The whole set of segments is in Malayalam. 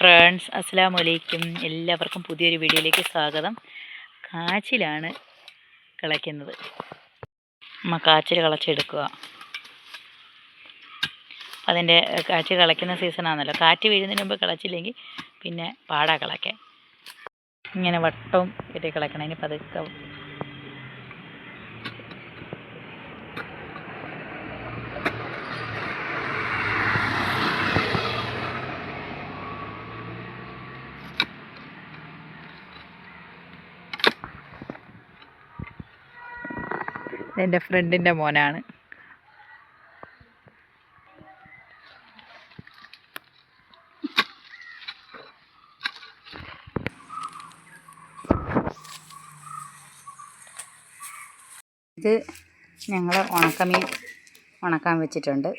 ഫ്രണ്ട്സ് അസ്സാം വലൈക്കും എല്ലാവർക്കും പുതിയൊരു വീഡിയോയിലേക്ക് സ്വാഗതം. കാച്ചിലാണ് കിളയ്ക്കുന്നത്. അമ്മ കാച്ചിൽ കളച്ചെടുക്കുക അതിന്റെ കാച്ചിൽ കളയ്ക്കുന്ന സീസണാണല്ലോ കാറ്റ് വീഴുന്നതിന് മുമ്പ് കളച്ചില്ലെങ്കിൽ പിന്നെ പാടാ കളയ്ക്കാൻ. ഇങ്ങനെ വട്ടവും കെട്ടി കളയ്ക്കണം. ഇനി പതുക്കെ എന്റെ ഫ്രണ്ടിന്റെ മോനാണ്. ഇത് ഞങ്ങൾ ഉണക്കമീൻ ഉണക്കാൻ വെച്ചിട്ടുണ്ട്.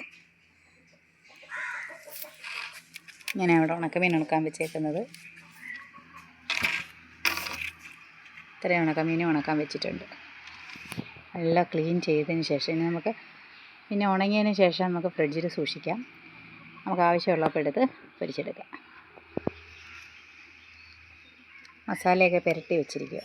ഞാൻ അവിടെ ഉണക്കമീൻ ഉണക്കാൻ വെച്ചേക്കുന്നത്. ഇത്രയും ഉണക്കമീൻ ഉണക്കാൻ വെച്ചിട്ടുണ്ട്. നല്ല ക്ലീൻ ചെയ്തതിന് ശേഷം ഇനി നമുക്ക് പിന്നെ ഉണങ്ങിയതിന് ശേഷം നമുക്ക് ഫ്രിഡ്ജിൽ സൂക്ഷിക്കാം. നമുക്ക് ആവശ്യമുള്ളപ്പോൾ എടുത്ത് പൊരിച്ചെടുക്കാം. മസാലയൊക്കെ പുരട്ടി വെച്ചിരിക്കുക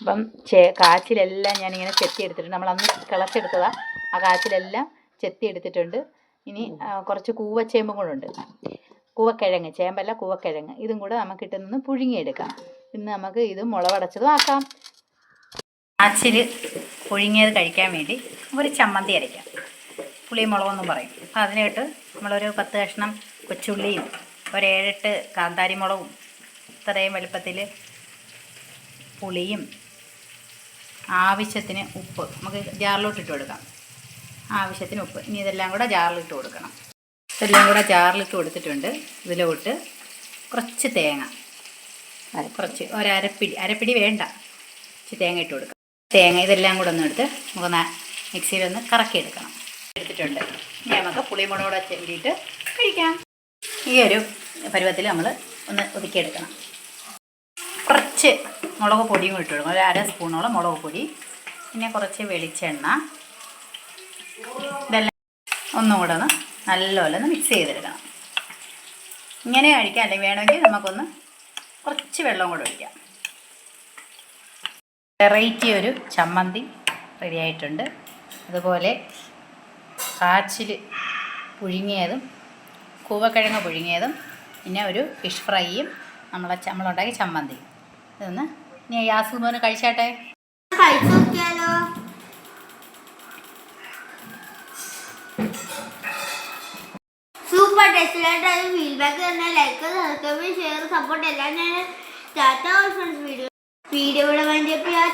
അപ്പം ചേ കാച്ചിലെല്ലാം ഞാനിങ്ങനെ ചെത്തി എടുത്തിട്ടുണ്ട് നമ്മൾ അന്ന് കിളച്ചെടുത്തതാണ് ആ കാച്ചിലെല്ലാം ചെത്തി എടുത്തിട്ടുണ്ട് ഇനി കുറച്ച് കൂവച്ചേമ്പും കൂടെ ഉണ്ട്. കൂവക്കിഴങ്ങ് ചേമ്പല്ല കൂവക്കിഴങ്ങ്. ഇതും കൂടെ നമുക്ക് ഇട്ടൊന്ന് പുഴുങ്ങിയെടുക്കാം. ഇന്ന് നമുക്ക് ഇത് മുളവടച്ചതും ആക്കാം. കാച്ചിൽ പുഴുങ്ങിയത് കഴിക്കാൻ വേണ്ടി ഒരു ചമ്മന്തി അരയ്ക്കാം. പുളി മുളകെന്നും പറയും. അപ്പോൾ അതിനായിട്ട് നമ്മളൊരു പത്ത് കഷ്ണം കൊച്ചുള്ളിയും ഒരു ഏഴെട്ട് കാന്താരി മുളകും ഇത്രയും വലുപ്പത്തിൽ പുളിയും ആവശ്യത്തിന് ഉപ്പ് നമുക്ക് ജാറിലോട്ട് ഇട്ട് കൊടുക്കാം. ആവശ്യത്തിന് ഉപ്പ്. ഇനി ഇതെല്ലാം കൂടെ ജാറിലിട്ട് കൊടുക്കണം. ഇതെല്ലാം കൂടെ ജാറിലിട്ട് കൊടുത്തിട്ടുണ്ട്. ഇതിലോട്ട് കുറച്ച് തേങ്ങ. കുറച്ച് ഒരരപ്പിടി. അരപ്പിടി വേണ്ട. കുറച്ച് തേങ്ങ ഇട്ട് കൊടുക്കാം. തേങ്ങ ഇതെല്ലാം കൂടെ ഒന്ന് എടുത്ത് നമുക്ക് മിക്സിയിലൊന്ന് കറക്കിയെടുക്കണം. എടുത്തിട്ടുണ്ട്. ഇനി നമുക്ക് പുളിമുളകൂടെ ചെല്ലിയിട്ട് കഴിക്കാം. ഈ ഒരു പരുവത്തിൽ നമ്മൾ ഒന്ന് ഒതുക്കിയെടുക്കണം. കുറച്ച് മുളക് പൊടിയും ഇട്ട് കൊടുക്കണം. ഒരു അര സ്പൂണോളം മുളക് പൊടി പിന്നെ കുറച്ച് വെളിച്ചെണ്ണ. ഇതെല്ലാം ഒന്നും കൂടെ ഒന്ന് നല്ലപോലെ ഒന്ന് മിക്സ് ചെയ്തെടുക്കണം. ഇങ്ങനെ കഴിക്കാം. അല്ലെങ്കിൽ വേണമെങ്കിൽ നമുക്കൊന്ന് കുറച്ച് വെള്ളം കൂടെ ഒഴിക്കാം. വെറൈറ്റി ഒരു ചമ്മന്തി റെഡി ആയിട്ടുണ്ട് അതുപോലെ കാച്ചിൽ പുഴുങ്ങിയതും കൂവക്കിഴങ്ങ് പുഴുങ്ങിയതും പിന്നെ ഒരു ഫിഷ് ഫ്രൈയും നമ്മളെ നമ്മളുണ്ടാക്കിയ ചമ്മന്തി ഇതൊന്ന് ഇനി യാസ് മോന് കഴിച്ചാട്ടെ? സൂപ്പർ ടേസ്റ്റിലായിട്ട് ഫീഡ്ബാക്ക് തന്നെ ലൈക്ക് സബ്സ്ക്രൈബ് ഷെയർ സപ്പോർട്ട് എല്ലാം ഞാൻ ടാറ്റ ഫ്രണ്ട്സ് വീഡിയോ വീഡിയോ ഇവിടെ വേണ്ടിയപ്പോഴാ